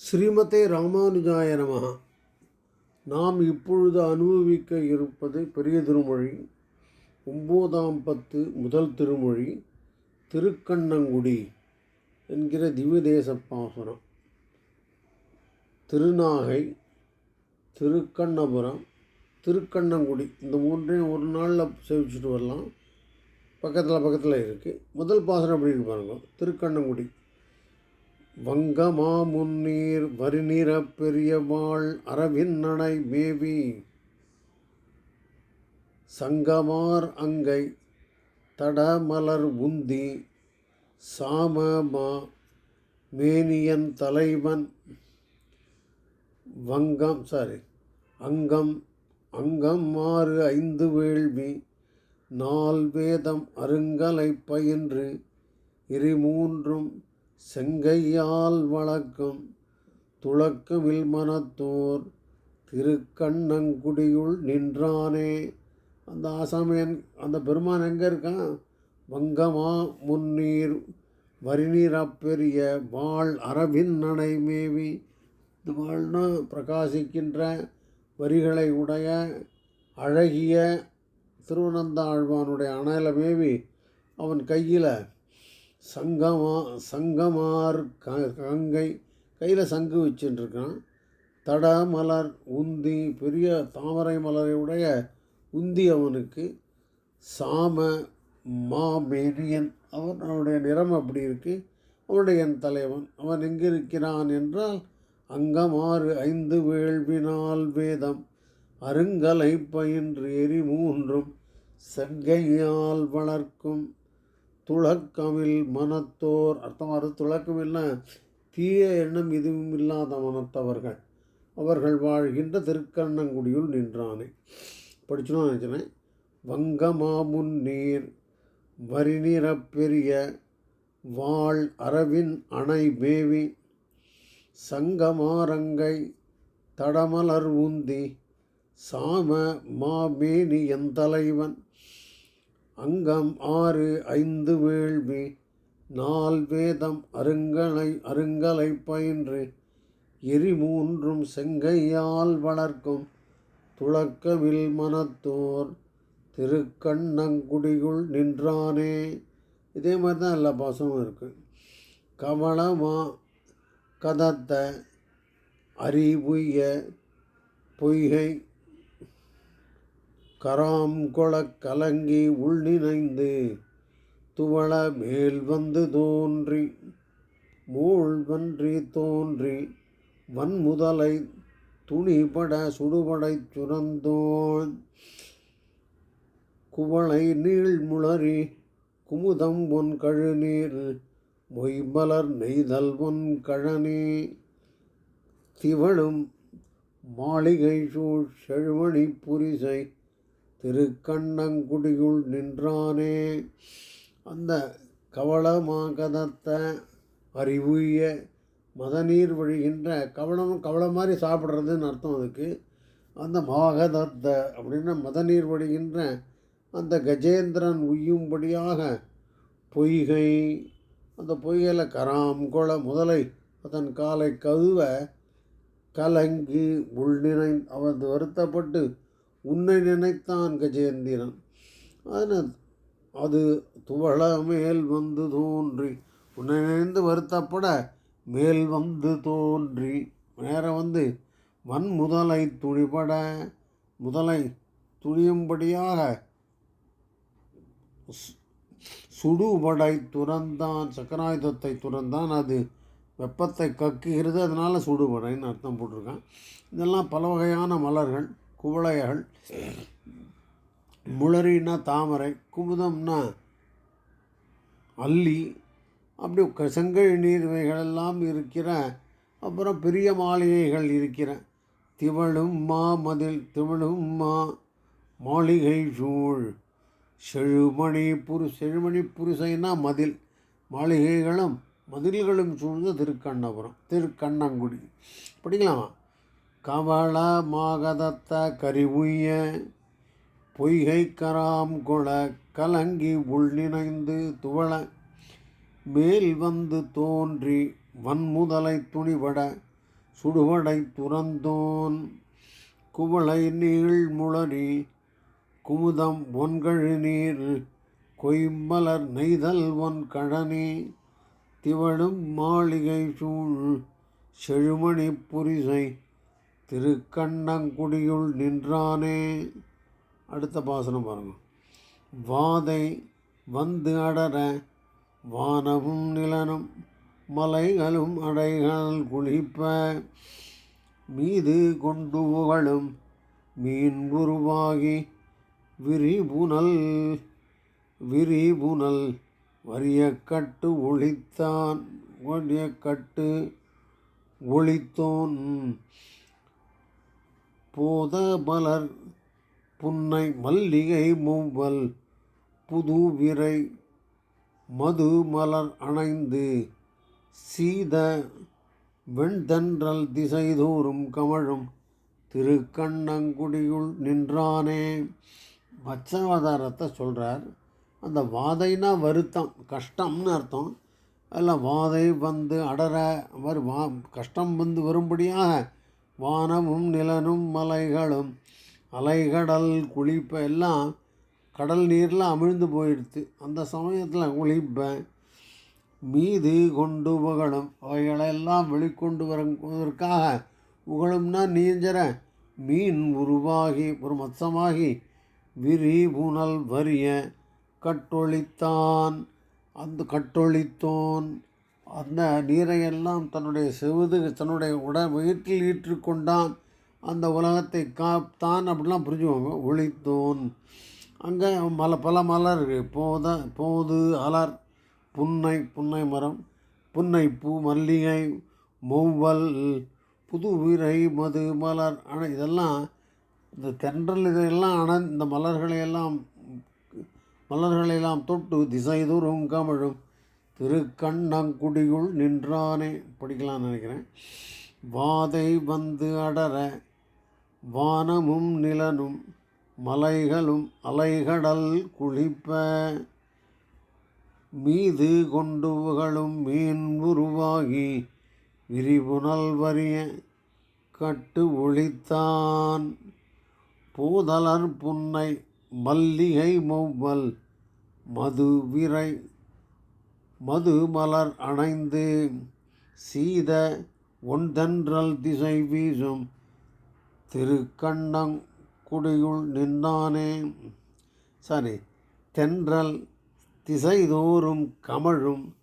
ஸ்ரீமதே ராமானுஜாய நமகா நாம் இப்பொழுது அனுபவிக்க இருப்பது பெரிய திருமொழி ஒம்போதாம் பத்து முதல் திருமொழி திருக்கண்ணங்குடி என்கிற திவ்யதேச பாசுரம் திருநாகை திருக்கண்ணபுரம் திருக்கண்ணங்குடி இந்த மூன்றையும் ஒரு நாளில் சேவிச்சுட்டு வரலாம். பக்கத்தில் பக்கத்தில் இருக்குது முதல் பாசுரம் அப்படின்னு பாருங்கள் திருக்கண்ணங்குடி. வங்கமா முன்னீர் வரிநிற பெரியவாள் அரவின்னடை மேவி. சங்கமார் அங்கை தடமலர் உந்தி. சாமமா மேனியன் தலைவன் வங்கம் சாரி அங்கம் அங்கம் ஆறு ஐந்து வேள்வி. நால் வேதம் அருங்கலை பயின்று இரு மூன்றும் செங்கையால் வழக்கம் துளக்கமில் மனத்தோர் திருக்கண்ணங்குடியுள் நின்றானே. அந்த ஆசாமியன் அந்த பெருமான் எங்கே இருக்கான்? வங்கமா முன்னீர் வரிநீர் அப்பெரிய வாழ் அரவின் நனை மேவி. இந்த வாழ்னா பிரகாசிக்கின்ற வரிகளை உடைய அழகிய திருவனந்த ஆழ்வானுடைய அணையில மேவி. அவன் கையில் சங்கமா சங்கமார் க கங்கை கையில் சங்கு வச்சுட்டுருக்கான் தட மலர் உந்தி பெரிய தாமரை மலரை உடைய உந்தி அவனுக்கு. சாம மா மேனியன். அவன் அவனுடைய நிறம் அப்படி இருக்குது அவனுடைய என் தலைவன். அவன் எங்கே இருக்கிறான் என்றால் அங்கமாறு ஐந்து வேள்வினால் வேதம். அருங்கலை பயின்று எரி மூன்றும் செங்கையால் வளர்க்கும். துளக்கமில் மனத்தோர் அர்த்தமாக துளக்கமில்னா தீய எண்ணம் எதுவும் இல்லாத மனத்தவர்கள். அவர்கள் வாழ்கின்ற திருக்கண்ணங்குடியுள் நின்றானே. படிச்சுனா நினச்சினேன் வங்கமாமுன் நீர் வரிநிறப்பெரிய வாழ் அரவின் அணை மேவி சங்கமாரங்கை தடமலர் உந்தி சாம மாமேனி என் தலைவன் அங்கம் ஆறு ஐந்து வேள்வி நால் வேதம் அருங்கலை அருங்கலை பயின்று. எரி மூன்றும் செங்கையால் வளர்க்கும். துளக்கவில் மனத்தோர் திருக்கண்ணங்குடியுள் நின்றானே. இதே மாதிரி தான் எல்லா பாசமும் இருக்குது கவளமா கதத்த அறிவுய பொய்கை கராம் கொளக் கலங்கி உள் நினைந்து துவள மேல் வந்து தோன்றி மூழ்வன்றி தோன்றி வன்முதலை துணிபட சுடுபடை சுரந்தோன் குவளை நீள்முளரி குமுதம் பொன் கழுநீர் மொய்மலர் நெய்தல் பொன் கழனி. திவழும் மாளிகை சூழ் செழுமணி புரிசை திருக்கண்ணங்குடியுள் நின்றானே. அந்த கவளமாகதத்த அறிவுய மதநீர் வழிகின்ற கவளம் கவளம் மாதிரி சாப்பிட்றதுன்னு அர்த்தம் அதுக்கு. அந்த மாகதத்த அப்படின்னா மதநீர் வழிகின்ற அந்த கஜேந்திரன் உய்யும்படியாக பொய்கை அந்த பொய்கையில் கராம் கொள முதலை அதன் காலை கதுவ கலங்கி உள்நிறை அவன் வருத்தப்பட்டு உன்னை நினைத்தான் கஜேந்திரன். அதனால் அது துவள மேல் வந்து தோன்றி உன்னை நினைந்து வருத்தப்பட மேல் வந்து தோன்றி நேரம் வந்து வன் முதலை துணிபட முதலை துணியும்படியாக சுடுபடை துறந்தான் சக்கராயுதத்தை துறந்தான் அது வெப்பத்தை கக்குகிறது அதனால் சுடுபடைன்னு அர்த்தம் போட்டிருக்கான். இதெல்லாம் பல வகையான மலர்கள். குவளைகள் முளரின்னா தாமரை குமுதம்னா அல்லி அப்படி க- நீர்வைகள் நீர்வைகளெல்லாம் இருக்கிற அப்புறம் பெரிய மாளிகைகள் இருக்கிற திவழும் மா மதில் திவழும் மா மாளிகை சூழ். செழுமணி புரு செழுமணி புருசைனா மதில். மாளிகைகளும் மதில்களும் சூழ்ந்த திருக்கண்ணபுரம் திருக்கண்ணங்குடி. படிக்கலாமா? கவள மாகதத்த கரிவுய்ய பொய்கை கராம் கொள கலங்கி உள்நினைந்து துவள மேல் வந்து தோன்றி வன்முதலை துணிவட சுடுவடை துறந்தோன் குவளை நீள் முளறி குமுதம் ஒன்கழு நீர் கொய்மலர் நெய்தல் ஒன் கழனி திவழும் மாளிகை சூழ் செழுமணி புரிசை திருக்கண்ணங்குடியுள் நின்றானே. அடுத்த பாசனம் பாருங்க. வாதை வந்து அடர வானமும் நிலனும் மலைகளும் அடைகள் குளிப்ப. மீது கொண்டு புகழும் மீன் உருவாகி விரிபுனல். விரிபுனல் வரிய கட்டு ஒளித்தான் வரிய கட்டு ஒளித்தோன் போத மலர் புன்னை மல்லிகை மூவல் புது விரை மது மலர் அணைந்து சீத வெண்தன்றல் திசைதோறும் கமழும் திருக்கண்ணங்குடியுள் நின்றானே. மச்சவதாரத்தை சொல்கிறார் அந்த வாதைனா வருத்தம் கஷ்டம்னு அர்த்தம். அதில் வாதை வந்து அடர வரு வா கஷ்டம் வந்து வரும்படியாக வானமும் நிலனும் மலைகளும் அலைகடல் குளிப்ப எல்லாம் கடல் நீரில் அமிழ்ந்து போயிடுது அந்த சமயத்தில் குளிப்பேன். மீது கொண்டு புகழும். அவைகளெல்லாம் வெளிக்கொண்டு வருவதற்காக புகழும்னா நீஞ்சர மீன் உருவாகி ஒரு மத்சமாகி விரி புனல் வரிய கட்டொழித்தான். அந்த கட்டொழித்தோன் அந்த நீரையெல்லாம் தன்னுடைய செவுது தன்னுடைய உட வயிற்றில் ஈற்றுக்கொண்டான். அந்த உலகத்தை காத்தான் அப்படிலாம் புரிஞ்சுவாங்க ஒழித்தோன் அங்கே மல பல மலர் இருக்குது போத போது அலர் புன்னை புன்னை மரம் புன்னை பூ மல்லிகை மொவ்வல் புது உயிரை மது மலர் அணை இதெல்லாம் இந்த தென்றல் இதையெல்லாம் ஆனால் இந்த மலர்களையெல்லாம் மலர்களையெல்லாம் தொட்டு தொட்டு திசைதோறும் கமழும். திருக்கண்ணங்குடியுள் நின்றானே. படிக்கலாம்னு நினைக்கிறேன். வாதை வந்து அடர வானமும் நிலனும் மலைகளும் அலைகடல் குளிப்ப மீது கொண்டு புகழும் மீன் உருவாகி விரிபுணல் வரிய கட்டு ஒழித்தான். பூதலர் புன்னை மல்லிகை மொவ்வல் மது விரை மது மலர் அணைந்து சீத ஒன்றன்றல் திசை வீசும். திருக்கண்ணங்குடியுள் நின்றானே சாரி தென்றல் திசைதோறும் கமழும்.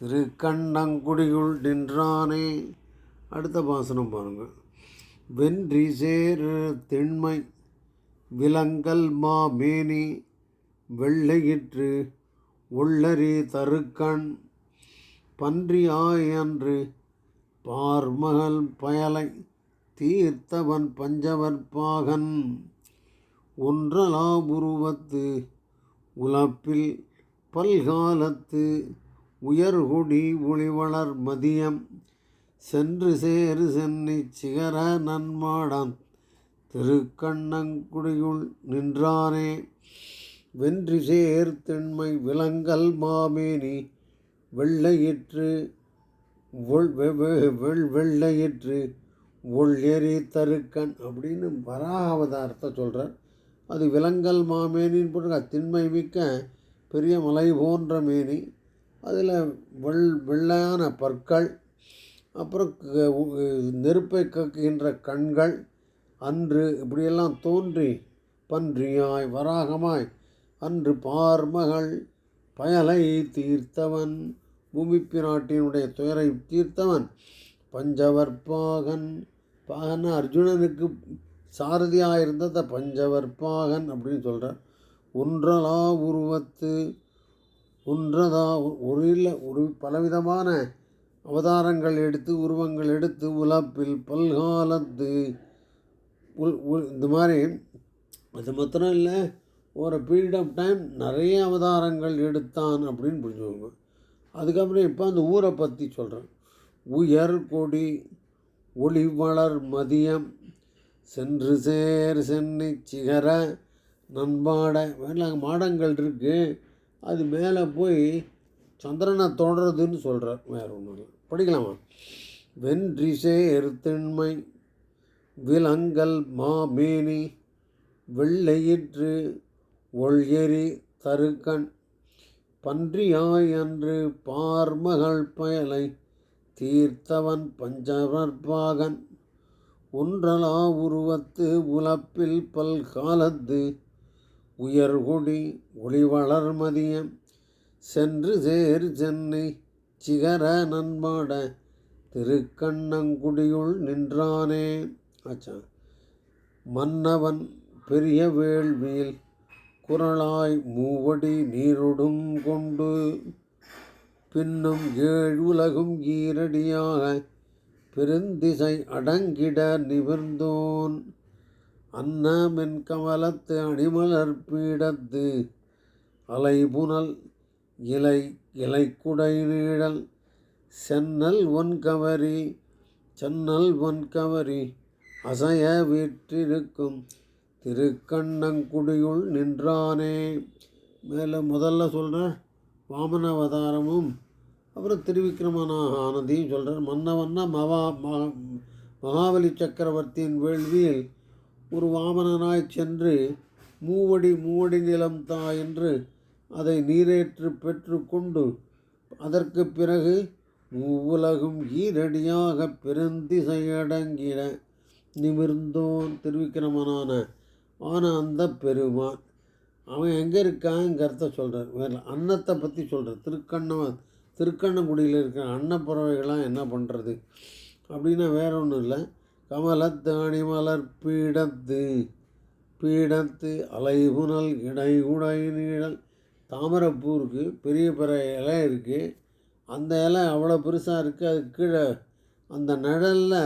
திருக்கண்ணங்குடியுள் நின்றானே. அடுத்த பாசனம் பாருங்கள் வென்றி சேரு திண்மை விலங்கல் மாமேனி வெள்ளையிற்று உள்ளரி தருக்கண் பன்றியாயன்று பார்மகள் பயலை தீர்த்தவன் பஞ்சவர் பாகன் ஒன்றலாபுருவத்து உலப்பில் பல்காலத்து உயர்குடி ஒளிவளர் மதியம் சென்று சேரு சென்னி சிகர நன்மாடான் திருக்கண்ணங்குடியுள் நின்றானே வென்றி சேர் விலங்கல் மாமேனி வெள்ளையிற்று வெ- வெள் வெள்ளையிற்று ஒள்ளெறி எரி தருக்கன் அப்படின்னு வராகவதார்த்தை சொல்கிறார் அது விலங்கல் மாமேனின்னு போட்டு திண்மை மிக்க பெரிய மலை போன்ற மேனி. அதில் வெள் வெள்ளையான பற்கள் அப்புறம் க- நெருப்பை கக்குகின்ற கண்கள் அன்று இப்படியெல்லாம் தோன்றி பன்றியாய் வராகமாய் அன்று பார்மகள் பயலை தீர்த்தவன். பூமி பிராட்டினுடைய துயரை தீர்த்தவன். பஞ்சவர்பாகன் பாகன். அர்ஜுனனுக்கு சாரதியாக இருந்தத பஞ்சவர்பாகன் அப்படின்னு சொல்கிறார் ஒன்றலா உருவத்து ஒன்றதா ஒரு இல்லை ஒரு பலவிதமான அவதாரங்கள் எடுத்து உருவங்கள் எடுத்து உலப்பில் பல்காலத்து உள் இந்த மாதிரி அது மாத்திரம் இல்லை ஒரு பீரியட் ஆஃப் டைம் நிறைய அவதாரங்கள் எடுத்தான் அப்படின்னு புரிஞ்சுக்கோங்க. அதுக்கப்புறம் இப்போ அந்த ஊரை பற்றி சொல்கிறேன் உயர் கொடி ஒளி வளர் மதியம் சென்று சேர் சென்னி சிகர நண்பாடை மேலே அங்கே மாடங்கள் இருக்குது அது மேலே போய் சந்திரனை தொடருதுன்னு சொல்கிறார் வேறு ஒன்றும் இல்லை. படிக்கலாமா? வென்றிசே திண்மை விலங்கல் மாமேனி வெள்ளையிற்று ஒள்எரி தருக்கண் பன்றியாய் அன்று பார்மகள் பயலை தீர்த்தவன் பஞ்சவர்பாகன் ஒன்றலா உருவத்து உலப்பில் பல்காலத்து உயர்குடி ஒளிவளர் மதியம். சென்று சேர் சென்னை சிகர நண்பாட திருக்கண்ணங்குடியுள் நின்றானே. ஆச்சா. மன்னவன் பெரிய வேள்வியில் குரலாய் மூவடி நீரொடும் கொண்டு பின்னும் ஏழ் உலகும் ஈரடியாக பெருந்திசை அடங்கிட நிமிர்ந்தோன். அன்னமென் கமலத்து அணிமலர் பீடத்து அலைபுனல் இலை இலைக்குடை நீழல் சென்னல் ஒன்கவரி சென்னல் ஒன்கவரி அசைய வீற்றிருக்கும். திருக்கண்ணங்குடியுள் நின்றானே. மேலே முதல்ல சொல்கிற வாமன அவதாரமும் அப்புறம் திருவிக்கிரமனாக ஆனதையும் சொல்கிறார் மன்னவன்னா மகா மகா மகாபலி சக்கரவர்த்தியின் வேள்வியில் ஒரு வாமனனாய் சென்று மூவடி மூவடி நிலம் தா என்று அதை நீரேற்று பெற்றுக்கொண்டு அதற்கு பிறகு மூவுலகும் ஈரடியாக பெருந்திசையடங்கிட நிமிர்ந்தோன் திருவிக்கிரமனான ஆனந்த பெருமான். அவன் எங்கே இருக்காங்கிறத சொல்கிறார் வேறு அன்னத்தை பற்றி சொல்கிறார் திருக்கண்ண திருக்கண்ணங்குடியில் இருக்கிற அன்னப்பறவைகள்லாம் என்ன பண்ணுறது அப்படின்னா வேற ஒன்றும் இல்லை. கமலத்தாணி மலர் பீடத்து பீடத்து அலைபுனல் இடை உடை நீழல் தாமரைப்பூ இருக்குது பெரிய பெரிய இலை இருக்குது அந்த இலை அவ்வளோ பெருசாக இருக்குது அதுக்கு கீழே அந்த நிழலில்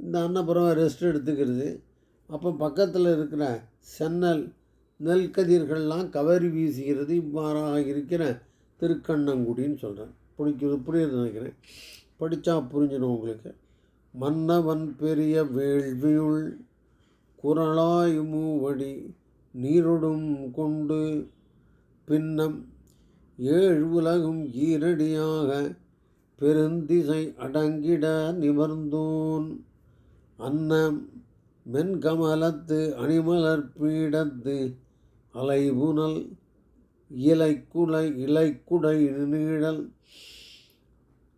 இந்த அன்னப்பறவை ரெஸ்ட் எடுத்துக்கிறது. அப்போ பக்கத்தில் இருக்கிற சென்னல் நெல் கதிர்கள்லாம் கவரி வீசுகிறது இவ்வாறாக இருக்கிற திருக்கண்ணங்குடின்னு சொல்கிறேன் பிடிக்கிறது புரியுது நினைக்கிறேன். படித்தா புரிஞ்சிடும் உங்களுக்கு. மன்னவன் பெரிய வேள்வியுள் குரலாய் மூவடி நீரொடும் கொண்டு பின்னம் ஏழு உலகும் ஈரடியாக பெருந்திசை அடங்கிட நிமர்ந்தோன் அன்னம் மென்கமலத்து அணிமலர் பீடத்து அலைபுனல் இலைக்குலை இலைக்குடை நீழல்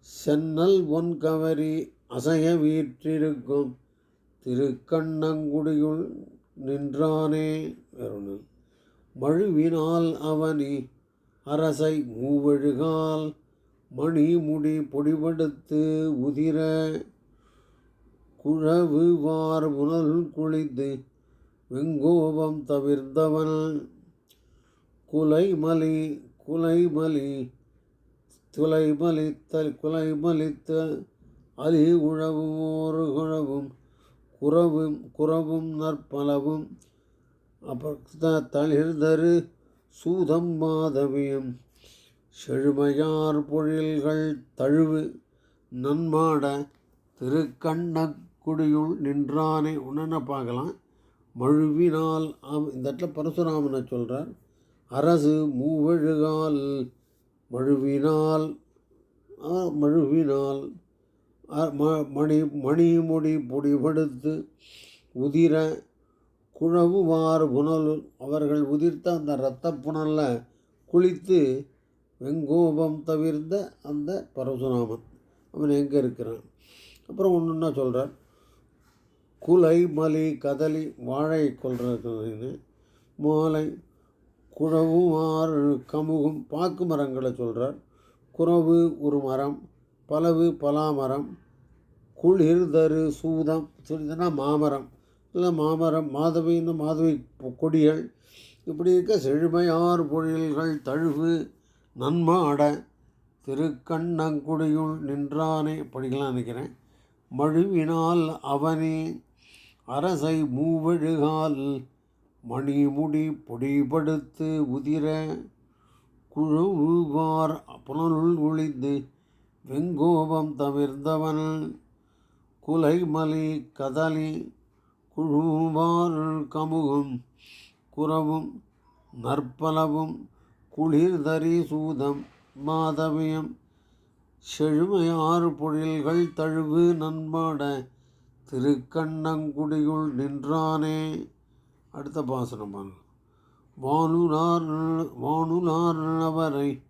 சென்னல் ஒன்கவரி அசைய வீற்றிருக்கும் திருக்கண்ணங்குடியுள் நின்றானே வருணன் மழுவினால் அவனி அரசை மூவழுகால் மணிமுடி பொடிபடுத்து உதிர குழவு வார் புனல் குளித்து வெங்கோபம் தவிர்த்தவன் குலைமலி குலைமலி துளைமலித்த குலைமலித்த அலி உழவும் ஒரு குழவும் குறவும் குறவும் நற்பலவும். அப்புறம் தளிர்தரு சூதம் மாதவியும் செழுமையார் பொழில்கள் தழுவு நன்மாட திருக்கண்ண குடியுள் நின்றானே. ஒன்று பார்க்கலாம்? மழுவினால் அவ் இந்த இடத்துல பரசுராமனை சொல்கிறார் அரசு மூவழுகால் மழுவினால் மழுவினால் மணி மணிமுடி பொடிபடுத்து உதிர குழவுவார் புனல். அவர்கள் உதிர்த்த அந்த இரத்த புனலில் குளித்து வெங்கோபம் தவிர்த்த அந்த பரசுராமன். அவன் எங்கே இருக்கிறான்? அப்புறம் ஒன்று என்ன சொல்கிறார் குலை மலி கதலி வாழை கொள்றது மாலை குழவும் ஆறு கமுகும் பாக்கு மரங்களை சொல்கிறார் குறவு ஒரு மரம் பலவு பலாமரம் குளிர் தரு சூதம் சொல்லிதுன்னா மாமரம். இல்லை மாமரம் மாதவின்னு மாதவி கொடிகள். இப்படி இருக்க செழுமையார் பொழில்கள் தழுவு நன்மாட திருக்கண்ணங்குடியுள் நின்றானே படிக்கலாம் நினைக்கிறேன். மழுவினால் அவனே அரசை மூவழுகால் மணிமுடி பொடிபடுத்து உதிர குழுவார் புனலுள் ஒளிந்து வெங்கோபம் தவிர்ந்தவன் குலைமலி கதலி குழுவார் கமுகும் குறவும் நற்பலவும் குளிர்தரி சூதம் மாதவியம் செழுமையாறு பொழில்கள் தழுவு நண்பாட திருக்கண்ணங்குடியுள் நின்றானே. அடுத்த பாசனம் பாருங்க. வானுலார் வானுலார் அவரை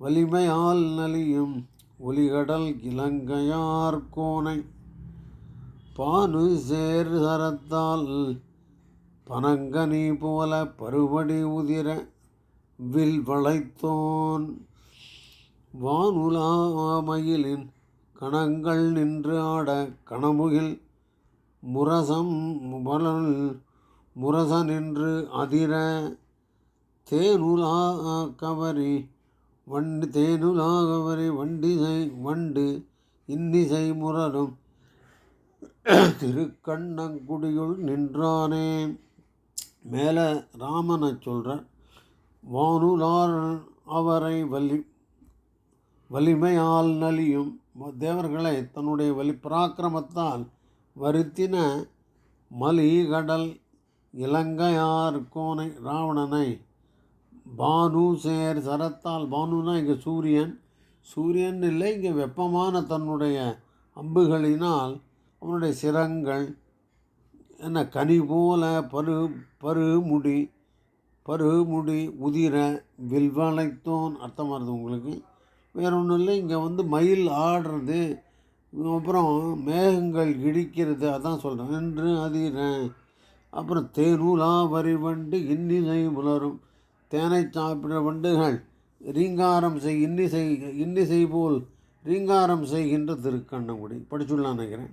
வலிமையால் நலியும் ஒலிகடல் இலங்கையார் கோனை. பானு சேர் சரத்தால் பனங்கனி போல பருவடி உதிர வில் வளைத்தோன். வானுலாமயிலின் கணங்கள் நின்று ஆட கணமுகில் முரசம் வளல் முரச நின்று அதிர தேனுலா கவரி வண்டு தேனுலா கவரி வண்டிசை வண்டு இன்னிசை முரலும். திருக்கண்ணங்குடியுள் நின்றானே. மேலே ராமனை சொல்கிறார் வானுலார் அவரை வலி வலிமையால் நலியும். தேவர்களை தன்னுடைய வலி பராக்கிரமத்தால் வருத்தின மலிகடல் இலங்கையார் கோனை ராவணனை. பானு சேர் சரத்தால் பானுனா இங்கே சூரியன். சூரியன் இல்லை இங்கே வெப்பமான தன்னுடைய அம்புகளினால் அவனுடைய சிரங்கள் என்ன கனி போல பரு பருமுடி பருமுடி உதிர வில்வளைத்தோன். அர்த்தமாக இருக்குது உங்களுக்கு. வேற ஒன்றும் இல்லை இங்கே வந்து மயில் ஆடுறது. அப்புறம் மேகங்கள் இடிக்கிறது அதான் சொல்கிறேன் என்று அதிரேன். அப்புறம் தேனூலா வரி வண்டு இன்னிசை உலரும். தேனை சாப்பிட வண்டுகள் ரீங்காரம் செய் இன்னிசை இன்னிசை போல் ரீங்காரம் செய்கின்ற திருக்கண்ணங்குடி. படிச்சுள்ளான் நினைக்கிறேன்.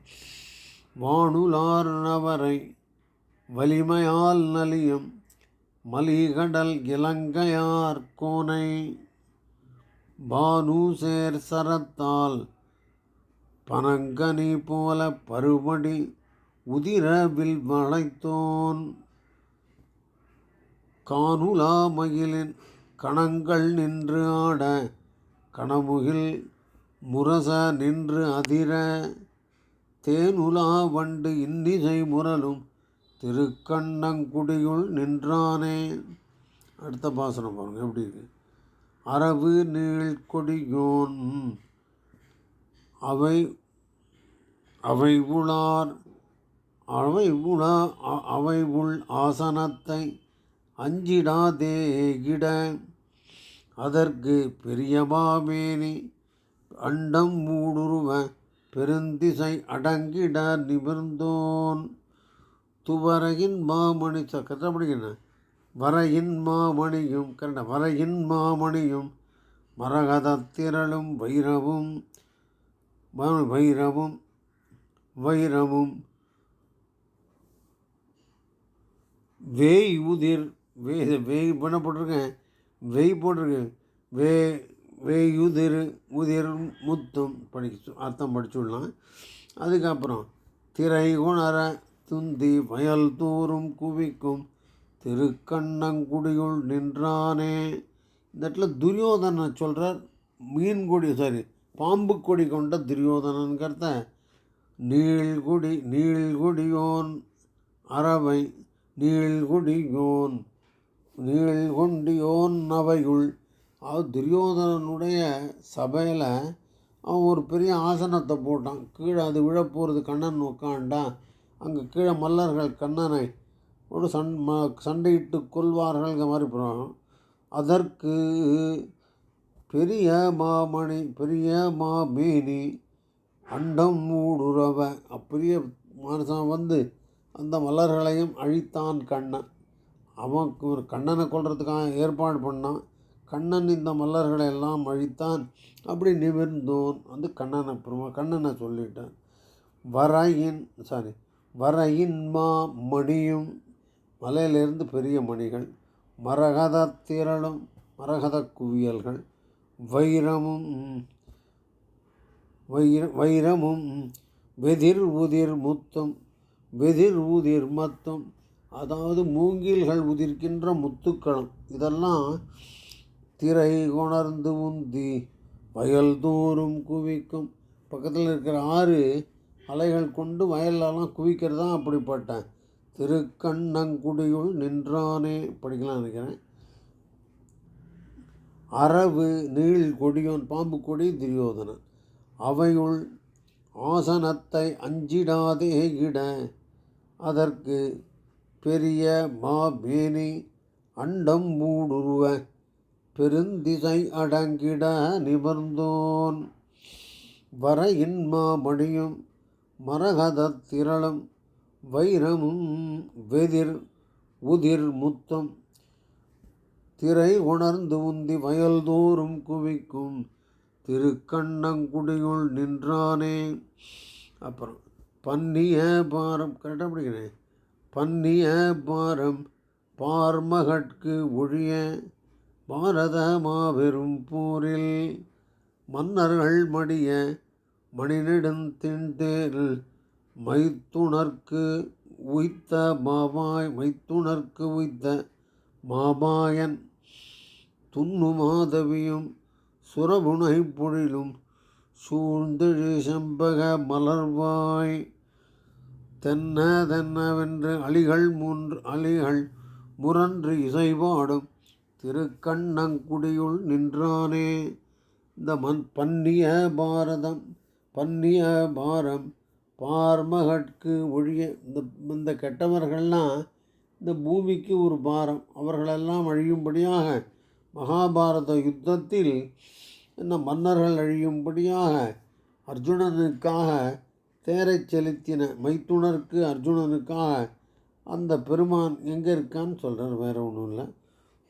வானுலார் நவரை வலிமையால் நலியும். மலிகடல் இலங்கையார் கோனை. பானுசேர் சரத்தால் பனங்கனி போல பருமடி உதிரவில் வளைத்தோன் கானுலா மகிழின் கணங்கள் நின்று ஆட கணமுகில் முரச நின்று அதிர. தேனுலா வண்டு இன்னிசை முரலும் திருக்கண்ணங்குடியுள் நின்றானே. அடுத்த பாசனம் பாருங்கள் எப்படி இருக்கு? அரவு நீழ்கொடியோன் அவை அவை உளார் அவை உளா அவை உள் ஆசனத்தை அஞ்சிடாதேகிட அதற்கு பெரியமாமேனி அண்டம் மூடுருவ பெருந்திசை அடங்கிட நிமிர்ந்தோன். துவரையின் மாமணி கரெக்டாக படிக்கணும் வரையின் மாமணியும் கரெக்டாக வரையின் மாமணியும் மரகதத்திரளும் வைரவும் வைரவும் வைரமும் வேய் உதிர் வே வேய் பண்ண போட்டிருக்கேன் வெய் போட்டிருக்கேன். வே வேயுதிர் உதிர் முத்தும் படிச்சு அர்த்தம் படிச்சுடலாம் அதுக்கப்புறம் திரை உணர துந்தி வயல் தூரும் குவிக்கும். திருக்கண்ணங்குடியுள் நின்றானே. இந்த இடத்துல துரியோதனை சொல்கிறார் மீன்குடி சாரி பாம்பு கொடி கொண்ட துரியோதனன்கிறத நீள்குடி நீள்குடியோன் அறவை நீள்குடியோன் நீள்கொண்டியோன் அவையுள். அது துரியோதனனுடைய சபையில் அவன் ஒரு பெரிய ஆசனத்தை போட்டான். கீழே அது விழப்போகிறது கண்ணன் உட்காண்டான் அங்கே கீழே மல்லர்கள் கண்ணனை ஒரு சண் ம சண்டையிட்டு கொள்வார்கள்ங்கிற மாதிரி போகிறான் அதற்கு பெரிய மாமணி பெரிய மாமேனி அண்டம் மூடுறவன் அப்பெரிய மனுஷன் வந்து அந்த மலர்களையும் அழித்தான் கண்ணன். அவன் ஒரு கண்ணனை கொள்றதுக்காக ஏற்பாடு பண்ணான். கண்ணன் இந்த மலர்களை எல்லாம் அழித்தான் அப்படி நிமிர்ந்தோன். வந்து கண்ணனை அப்புறமா கண்ணனை சொல்லிட்டான். வரையின் சாரி வரையின் மா மணியும் மலையிலிருந்து பெரிய மணிகள் மரகத திரளும் மரகத குவியல்கள் வைரமும் வைர வைரமும் வெதிர் உதிர் முத்தும் வெதிர் உதிர் மத்தும் அதாவது மூங்கில்கள் உதிர்க்கின்ற முத்துக்களம். இதெல்லாம் திரை உணர்ந்து உந்தி வயல் தோறும் குவிக்கும். பக்கத்தில் இருக்கிற ஆறு அலைகள் கொண்டு வயல்லலாம் குவிக்கிறது தான் அப்படிப்பட்ட திருக்கண்ணங்குடியுள் நின்றானே படிக்கலாம் நினைக்கிறேன். அரவு நீள் கொடியோன் பாம்பு கொடி துரியோதனன். அவையுள் ஆசனத்தை அஞ்சிடாதே இட அதற்கு பெரிய மாபேனி அண்டம் மூடுருவ பெருந்திசை அடங்கிட நிபர்ந்தோன் வர இன்மாமணியும் மரகதத் திரளும் வைரமும் வெதிர் உதிர் முத்தம் திரை உணர்ந்து உந்தி வயல்தோறும் குவிக்கும். திருக்கண்ணங்குடியுள் நின்றானே. அப்புறம் பன்னிய பாரம் கரெக்டாக பிடிக்கிறேன். பன்னிய பாரம் பார்மகட்கு ஒழிய பாரத மாபெரும் போரில் மன்னர்கள் மடிய மணிநெடுந்திண்டேரில் மைத்துணர்க்கு உய்த்த மாபாய் மைத்துணர்க்கு உய்த்த மாபாயன் துண்ணு மாதவியும் சுரபுனை பொழிலும் சூழ்ந்தெழு செம்பக மலர்வாய். தென்ன தென்னவென்று அலிகள் மூன்று அலிகள் முரன்று இசைபாடும் திருக்கண்ணங்குடியுள் நின்றானே. இந்த மண் பன்னிய பாரதம் பன்னிய பாரம் பார்மகட்கு ஒழிய இந்த இந்த கெட்டவர்கள்லாம் இந்த பூமிக்கு ஒரு பாரம். அவர்களெல்லாம் அழியும்படியாக மகாபாரத யுத்தத்தில் இந்த மன்னர்கள் அழியும்படியாக அர்ஜுனனுக்காக தேரை செலுத்தின மைத்துனருக்கு அர்ஜுனனுக்காக அந்த பெருமான் எங்கே இருக்கான்னு சொல்கிறார் வேறு ஒன்றும் இல்லை.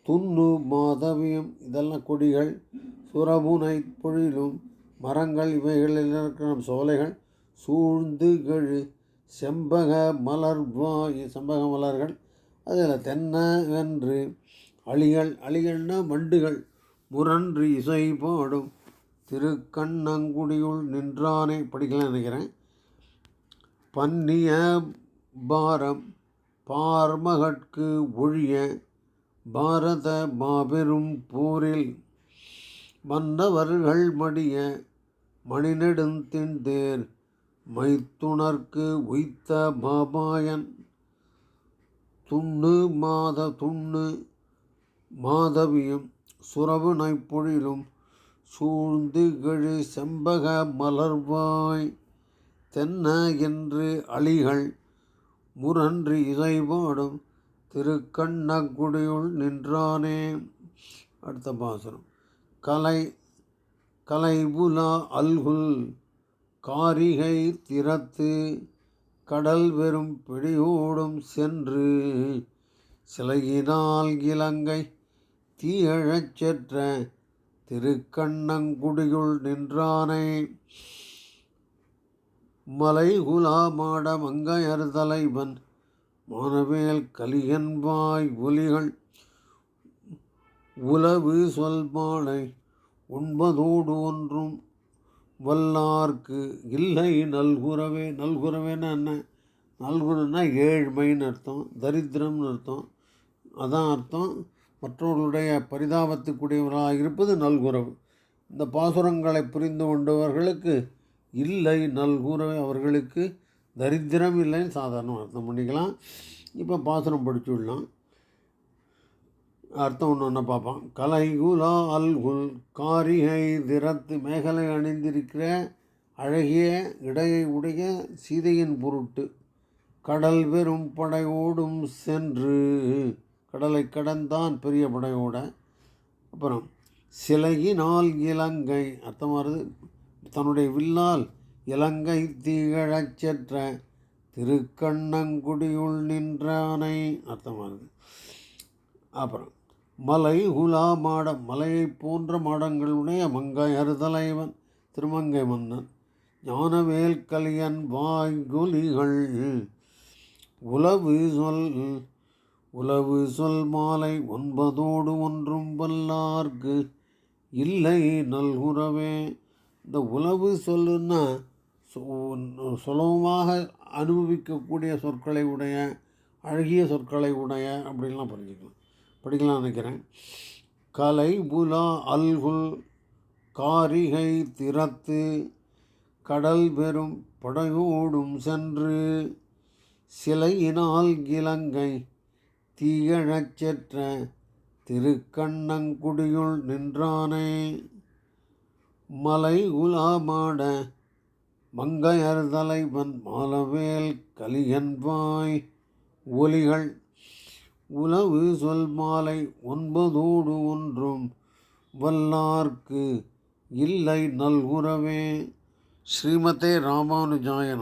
துண்ணு மாதவியம் இதெல்லாம் கொடிகள் சுரபுனை பொழிலும் மரங்கள் இவைகளில் இருக்கிற சோலைகள் சூழ்ந்து கழு செம்பக மலர் செம்பக மலர்கள் அதில் தென்னை வென்று அழிகள் அழிகள்னா வண்டுகள். முரன்று இசை பாடும் திருக்கண்ணங்குடியுள் நின்றானே படிக்கலாம் நினைக்கிறேன். பன்னிய பாரம் பார்மகட்கு ஒழிய பாரத மாபெரும் போரில் மன்னவர்கள் மடிய மணிநெடுந்தின்தேர் மைத்துணர்க்கு உய்த்த பாபாயன் துண்ணு மாத துண்ணு மாதவியும் சுரவுனை பொழிலும் சூழ்ந்திகழு செம்பக மலர்வாய் தென்ன என்று அழிகள் முரன்று இசைபாடும் திருக்கண்ணக்குடியுள் நின்றானே. அடுத்த பாசனம் கலை கலைபுலா அல்குல் காரிகை திறத்து கடல் வெறும் பிடியோடும் சென்று சிலையினால் இலங்கை தீயழச் சென்ற திருக்கண்ணங்குடியுள் நின்றானை. மலைகுலா மாட மங்கையர் தலைவன் மானவேல் கலியன்பாய் ஒலிகள் உலவு சொல்பாளை உண்பதோடு ஒன்றும் வல்லார்க்கு இல்லை. நல்குறவே நல்குறவேன்னா என்ன? நல்குறன்னா ஏழ்மைன்னு அர்த்தம் தரித்திரம்னு அர்த்தம். அதான் அர்த்தம். மற்றவர்களுடைய பரிதாபத்துக்குரியவர்களாக இருப்பது நல்குறவு. இந்த பாசுரங்களை புரிந்து கொண்டவர்களுக்கு இல்லை நல்குறவை. அவர்களுக்கு தரித்திரம் இல்லைன்னு சாதாரண அர்த்தம் பண்ணிக்கலாம். இப்போ பாசுரம் படிச்சு விடலாம். அர்த்தம் ஒன்று ஒன்று பார்ப்பான் கலைகுலா அல்குல் காரிகை திறத்து மேகலை அணிந்திருக்கிற அழகிய இடையை உடைய சீதையின் பொருட்டு கடல் பெரும் படையோடும் சென்று கடலை கடந்தான் பெரிய படையோட அப்புறம் சிலையினால் இலங்கை அர்த்தமானது தன்னுடைய வில்லால் இலங்கை தீகழச் சென்ற திருக்கண்ணங்குடியுள் நின்றானை அர்த்தமானது. அப்புறம் மலை குலா மாடம் மலையைப் போன்ற மாடங்களுடைய மங்கையர் தலைவன் திருமங்கை மன்னன் ஞானவேல் கலியன் வாய்குலிகள் உளவு சொல் உளவு சொல் மாலை ஒன்பதோடு ஒன்றும் வல்லார்க்கு இல்லை நல்குறவே. இந்த உளவு சொல்லுன்னா சு- சுலபமாக அனுபவிக்கக்கூடிய சொற்களை உடைய அழகிய சொற்களை உடைய அப்படின்லாம் புரிஞ்சுக்கலாம். படிக்கலாம் நினைக்கிறேன். கலை புலா அல்குல் காரிகை திறத்து கடல் பெரும் படையோடும் சென்று சிலையினால் இலங்கை தீயழச் செற்ற திருக்கண்ணங்குடியுள் நின்றானே. மலை உலாமாட மங்கையர் தலைவன் மாலவேல் கலியன்பாய் ஒலிகள் உலவு சொல் மாலை ஒன்பதோடு ஒன்றும் வல்லார்க்கு இல்லை நல்குறவே. ஸ்ரீமதே ராமானுஜாய